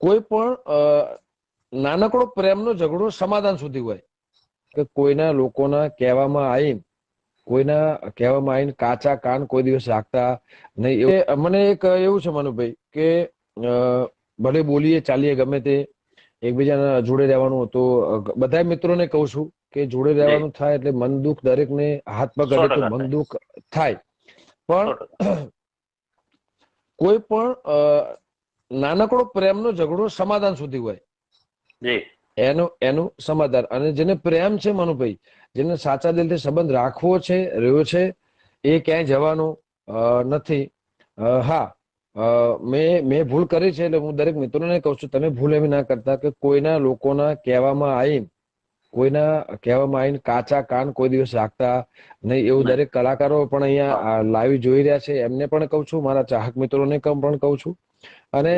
કોઈ પણ નાનકડો પ્રેમનો ઝઘડો સમાધાન સુધી હોય. કે કોઈના લોકોના કહેવામાં આવીને કોઈના કહેવામાં આવીને કાચા કાન કોઈ દિવસ રાખતા નહીં. એ મને એક એવું છે મનુભાઈ કે ભલે બોલીએ ચાલીએ ગમે તે એકબીજાના જોડે રહેવાનું હતું. બધા મિત્રોને કહું છું કે જોડે રહેવાનું થાય એટલે મન દુઃખ દરેકને હાથ પગ તો મન દુઃખ થાય. પણ કોઈ પણ અ, નાનકડો પ્રેમનો ઝઘડો સમાધાન સુધી હોય. એનું એનું સમાધાન. અને જેને પ્રેમ છે મનુભાઈ જેને સાચા દિલથી સંબંધ રાખવો છે રહ્યો છે એ ક્યાંય જવાનું નથી. હા મેં મેં ભૂલ કરી છે એટલે હું દરેક મિત્રોને કહું છું તમે ભૂલ એવી ના કરતા કે કોઈના લોકોના કહેવામાં આવીને કોઈના કહેવામાં આવીને કાચા કાન કોઈ દિવસ રાખતા નહીં. એવું દરેક કલાકારો પણ અહીંયા લાઈવ જોઈ રહ્યા છે. એમને પણ કહું છું મારા ચાહક મિત્રોને પણ કહું છું. અને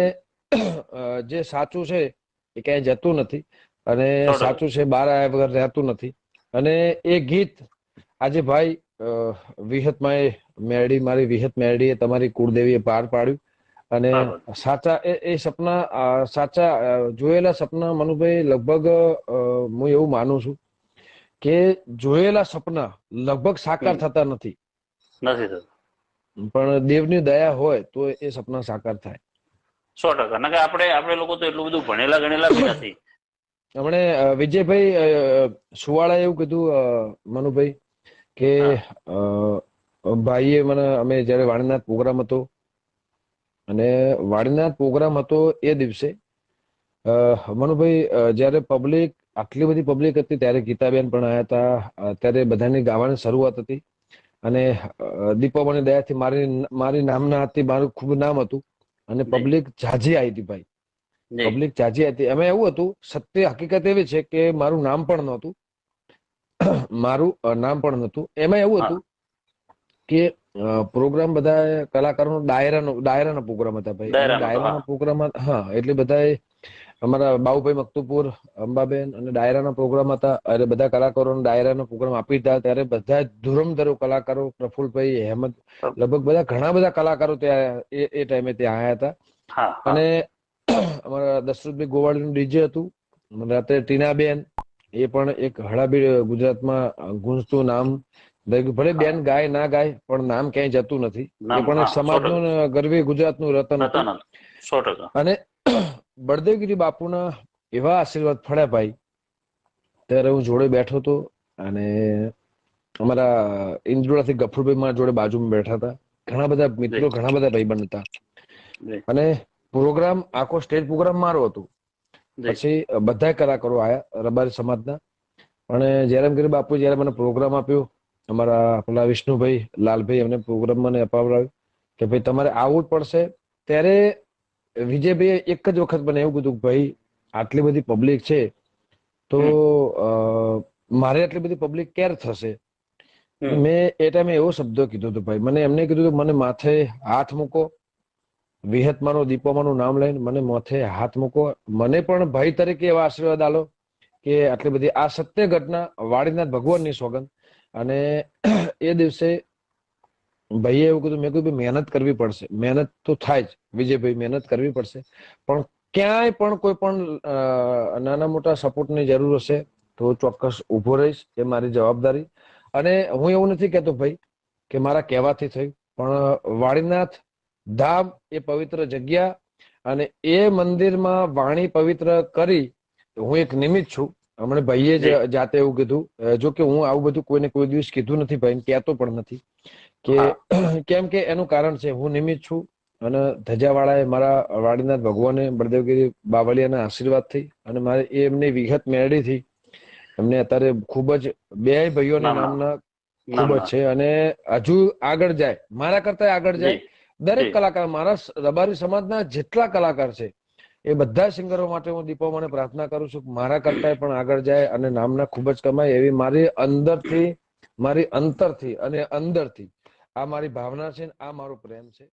જે સાચું છે એ ક્યાંય જતું નથી. અને સાચું છે બહાર આવ્યા વગર રહેતું નથી. અને એ ગીત આજે ભાઈ વિહત વિહતમાં એ મેરડી મારી વિહત મેરડીએ તમારી કુળદેવીએ પાર પાડ્યું. અને સાચા એ એ સપના સાચા જોયેલા સપના મનુભાઈ લગભગ હું એવું માનું છું કે જોયેલા સપના લગભગ સાકાર થતા નથી. પણ દેવની દયા હોય તો એ સપના સાકાર થાય. સો ટકા. કે આપણે આપણે લોકો તો એટલું બધું ભણેલા ગણેલા બી નથી. હમણે વિજયભાઈ સુવાળા સુવાળાએ એવું કીધું મનુભાઈ કે ભાઈએ મને અમે જયારે વાણીનાથ પ્રોગ્રામ હતો અને વાડીના પ્રોગ્રામ હતો એ દિવસે. મનુભાઈ જયારે પબ્લિક આટલી બધી પબ્લિક હતી ત્યારે ગીતાબેન પણ આવ્યા હતા. ત્યારે બધાની ગાવાની શરૂઆત હતી. અને દીપાવલી દયાથી મારી મારી નામના હતી મારું ખૂબ નામ હતું. અને પબ્લિક ઝાઝી આવી હતી ભાઈ. પબ્લિક જાજી હતી. એમાં એવું હતું સત્ય હકીકત એવી છે કે મારું નામ પણ નહોતું. મારું નામ પણ નહોતું. એમાં એવું હતું કે પ્રોગ્રામ બધા કલાકારોનો ડાયરાનો ડાયરાના પ્રોગ્રામ હતા ભાઈ. ડાયરાનો, પ્રોગ્રામ હા એટલે બધા અમારા બાબુભાઈ મકતુપુર અંબાબેન અને ડાયરાના પ્રોગ્રામ હતા. અને બધા કલાકારોને ડાયરાનો પ્રોગ્રામ આપી હતા ત્યારે બધા ધુરમધરો કલાકારો પ્રફુલભાઈ હેમંત લગભગ બધા ઘણા બધા કલાકારો ત્યાં એ એ ટાઈમે ત્યાં આવ્યા હતા. અને અમારા દશરથભાઈ ગોવાળીનું ડીજે હતું. રાત્રે ટીનાબેન એ પણ એક હળાબી ગુજરાતમાં ગુંજતું નામ ભલે બેન ગાય ના ગાય પણ નામ ક્યાંય જતું નથી. એ પણ સમાજનું ગરવી ગુજરાતનું રતન હતું. અને બળદેવગીરી બાપુના એવા આશીર્વાદ ફળ્યા ભાઈ. ત્યારે હું જોડે બેઠો હતો અને અમારા ઇન્દ્રોડાથી ગફુરભાઈ મારા જોડે બાજુમાં બેઠા હતા. ઘણા બધા મિત્રો ઘણા બધા ભાઈબંધ હતા. અને પ્રોગ્રામ આખો સ્ટેજ પ્રોગ્રામ મારો હતો. પછી બધા કલાકારો આયા રબારી સમાજના. અને જયરામ ગીરી બાપુ જયારે મને પ્રોગ્રામ આપ્યો અમારા પેલા વિષ્ણુભાઈ લાલભાઈ એમને પ્રોગ્રામ મને અપાવડાવ્યું કે ભાઈ તમારે આવવું જ પડશે. ત્યારે વિજયભાઈ એક જ વખત મને એવું કીધું કે ભાઈ આટલી બધી પબ્લિક છે તો મારે આટલી બધી પબ્લિક કેર થશે? મેં એ ટાઈમે એવો શબ્દ કીધો હતો ભાઈ. મને એમને કીધું મને માથે હાથ મૂકો વિહતમાનો દીપોમાનું નામ લઈને મને માથે હાથ મૂકો. મને પણ ભાઈ તરીકે એવા આશીર્વાદ આલો કે આટલી બધી આ સત્ય ઘટના વાડીનાથ ભગવાનની સોગંદ અને એ દિવસે ભાઈએ એવું કીધું, મેં કીધું મહેનત કરવી પડશે. મહેનત તો થાય જ. વિજયભાઈ, મહેનત કરવી પડશે. પણ ક્યાંય પણ કોઈ પણ નાના મોટા સપોર્ટની જરૂર હશે તો ચોક્કસ ઊભો રહીશ. એ મારી જવાબદારી. અને હું એવું નથી કહેતો, ભાઈ, કે મારા કહેવાથી થયું. પણ વાળીનાથ ધામ એ પવિત્ર જગ્યા અને એ મંદિરમાં વાણી પવિત્ર કરી, હું એક નિમિત્ત છું. હમણાં ભાઈએ જ જાતે એવું કીધું જો કે હું આવું બધું કોઈને કોઈ દિવસ કીધું નથી ભાઈ કહેતો પણ નથી. કે કેમ કે એનું કારણ છે હું નિમિત્ત છું અને ધજાવાળાએ મારા વાડીનાથ ભગવાને બળદેવગીરી બાવળિયાના આશીર્વાદથી અને મારે એ એમની વિગત મેળવીથી એમને અત્યારે ખૂબ જ બે ભાઈઓના. નામના ખૂબ જ છે અને હજુ આગળ જાય મારા કરતા આગળ જાય. દરેક કલાકાર મારા રબારી સમાજના જેટલા કલાકાર છે એ બધા સિંગરો માટે હું દીપોમાને પ્રાર્થના કરું છું મારા કરતા પણ આગળ જાય અને નામના ખૂબ જ કમાય એવી મારી અંદરથી, મારી અંતરથી અને અંદરથી આ મારી ભાવના છે આ મારો પ્રેમ છે.